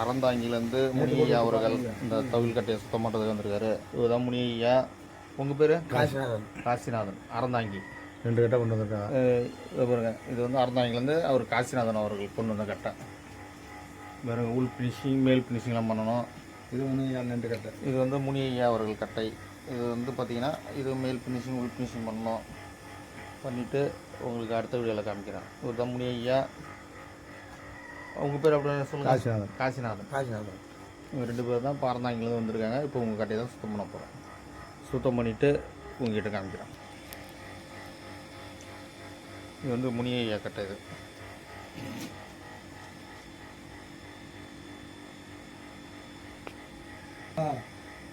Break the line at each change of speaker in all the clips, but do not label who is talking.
அறந்தாங்கிலேருந்து முனியா அவர்கள் இந்த தவில் கட்டையை சுத்தம் பண்ணுறதுக்கு வந்திருக்காரு. இவர் தான் முனியா உங்கள் பேர்?
காசிநாதன்.
காசிநாதன். அறந்தாங்கி.
ரெண்டு கட்டை கொண்டு வந்திருக்காங்க.
பாருங்க இது வந்து அறந்தாங்கிலேருந்து அவர் காசிநாதன் அவர்கள் கொண்டு வந்த கட்டை. பாருங்க உள் ஃபினிஷிங் மேல் ஃபினிஷிங்லாம் பண்ணணும்.
இது வந்து ரெண்டு கட்டை.
இது வந்து முனியா அவர்கள் கட்டை. இது வந்து பார்த்தீங்கன்னா இது மேல் ஃபினிஷிங் உள் ஃபினிஷிங் பண்ணணும். பண்ணிவிட்டு உங்களுக்கு அடுத்த வீடியோவில் காமிக்கிறேன். இவர் தான் முனியா உங்கள் பேர் அப்படின்னு சொல்லுங்கள்
காசிநாதன்.
காசிநாதன்.
காசிநாதன்.
இவங்க ரெண்டு பேர் தான் பாரந்தாங்கிலேருந்து வந்திருக்காங்க. இப்போ உங்கள் கட்டையை தான் சுத்தம் பண்ண போகிறோம் சுத்தம் பண்ணிவிட்டு உங்ககிட்ட காமிக்கிறேன். இது வந்து முனியா கட்டை இது.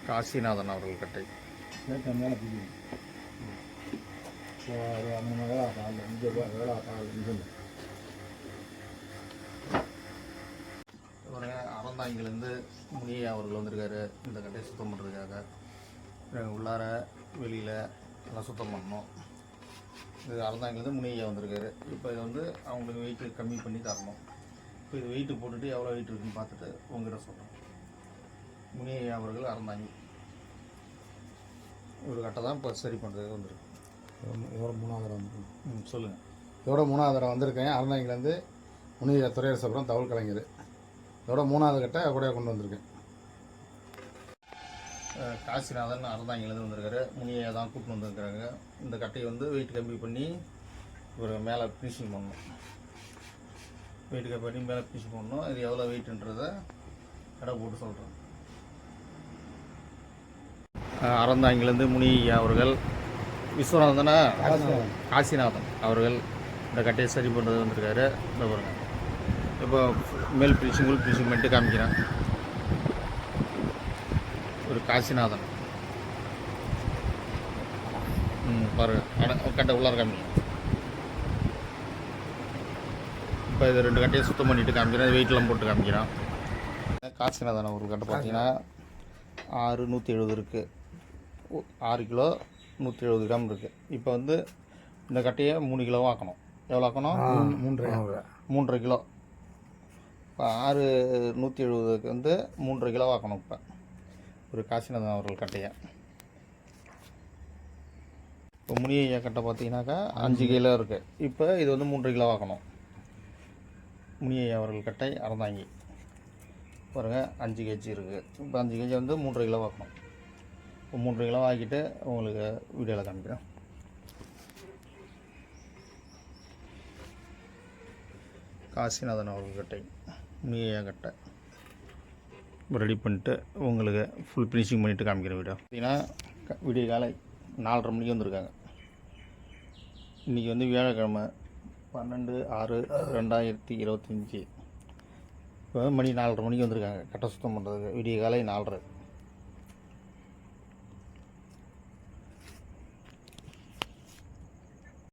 காசிநாதன் அவர்கள் கட்டை.
மூணு வேளா பால் அஞ்சு வேளா பால் இது
அறந்தாங்கிலேருந்து முனியா அவர்கள் வந்திருக்காரு. இந்த கட்டையை சுத்தம் பண்ணுறதுக்காக உள்ளார வெளியில் எல்லாம் சுத்தம் பண்ணணும். இது அறந்தாங்கிலேருந்து முனியா வந்திருக்காரு. இப்போ இது வந்து அவங்களுக்கு வெயிட்டு கம்மி பண்ணி தரணும். இப்போ இது வெயிட்டு போட்டுட்டு எவ்வளோ வெயிட் இருக்குன்னு பார்த்துட்டு உங்ககிட்ட சொல்கிறேன் முனியா அவர்கள் அறந்தாங்கி ஒரு கட்டை தான் இப்போ சரி பண்ணுறதுக்கு வந்திருக்கு.
இதோட மூணாவது தடவை வந்திருக்கேன்
ம் சொல்லுங்கள்
இதோட மூணாவது வந்திருக்கேன். அறந்தாங்கிலேருந்து முனிய துறையரசபுரம் தகவல் கலைஞர் இதோட மூணாவது கட்டை கூட கொண்டு வந்திருக்கேன்.
காசிநாதன் அறந்தாங்கிலேருந்து வந்திருக்காரு. முனியை தான் கூப்பிட்டு வந்திருக்கிறாங்க. இந்த கட்டையை வந்து வெயிட் கம்மி பண்ணி ஒரு மேலே ஃபினிஷிங் பண்ணணும். வெயிட் கம்மி பண்ணி மேலே ஃபினிஷிங் பண்ணணும். இது எவ்வளோ வெயிட்ன்றதை கடை போட்டு சொல்கிறேன் அறந்தாங்கிலேருந்து முனி அவர்கள் விஸ்வநாதனா? காசிநாதன். அவர்கள் இந்த கட்டையை சரி பண்ணுறது வந்திருக்காரு. இந்த பாருங்க. இப்போ மேல் ஃபினிஷிங் உள் ஃபினிஷிங் பண்ணிட்டு காமிக்கிறேன். ஒரு காசிநாதன். ம் பாருங்க அட கட்டை உள்ளார காமிங்க இப்போ இது ரெண்டு கட்டையை சுத்தம் பண்ணிட்டு காமிக்கிறேன். வெயிட்லாம் போட்டு காமிக்கிறேன். காசிநாதன் ஒரு கட்டை பார்த்தீங்கன்னா ஆறு நூற்றி எழுபது இருக்குது ஆறு கிலோ நூற்றி எழுபது கிராம் இருக்குது இப்போ வந்து இந்த கட்டையை மூணு கிலோவாக ஆக்கணும். எவ்வளோ ஆக்கணும்?
மூன்றரை.
மூன்றரை கிலோ. இப்போ ஆறு நூற்றி எழுபதுக்கு வந்து மூன்றரை கிலோ ஆக்கணும் இப்போ. ஒரு காசிநாதன் அவர்கள் கட்டையை. இப்போ முனியையா கட்டை பார்த்தீங்கன்னாக்கா அஞ்சு கிலோ இருக்குது இப்போ இது வந்து மூன்றரை கிலோ ஆக்கணும். முனியையா அவர்கள் கட்டை அறந்தாங்கி. பாருங்க அஞ்சு கேஜி இருக்குது இப்போ அஞ்சு கேஜி வந்து மூன்றரை கிலோ ஆக்கணும். இப்போ மூன்றரை கிலோ ஆக்கிட்டு உங்களுக்கு வீடியோவில் காமிக்கிறேன். காசிநாதன் அவர்கள் கட்டை. முனியா கட்டை ரெடி பண்ணிட்டு உங்களுக்கு ஃபுல் ஃபினிஷிங் பண்ணிவிட்டு காமிக்கிறேன் வீடியோ. பார்த்தீங்கன்னா க- விடிய காலை நாலரை மணிக்கு வந்திருக்காங்க. இன்றைக்கி வந்து வியாழக்கிழமை பன்னெண்டு ஆறு ரெண்டாயிரத்தி இருபத்தஞ்சி. இப்போ மணி நாலரை மணிக்கு வந்திருக்காங்க. கட்டை சுத்தம் பண்ணுறதுக்கு விடிய காலை நாலரை.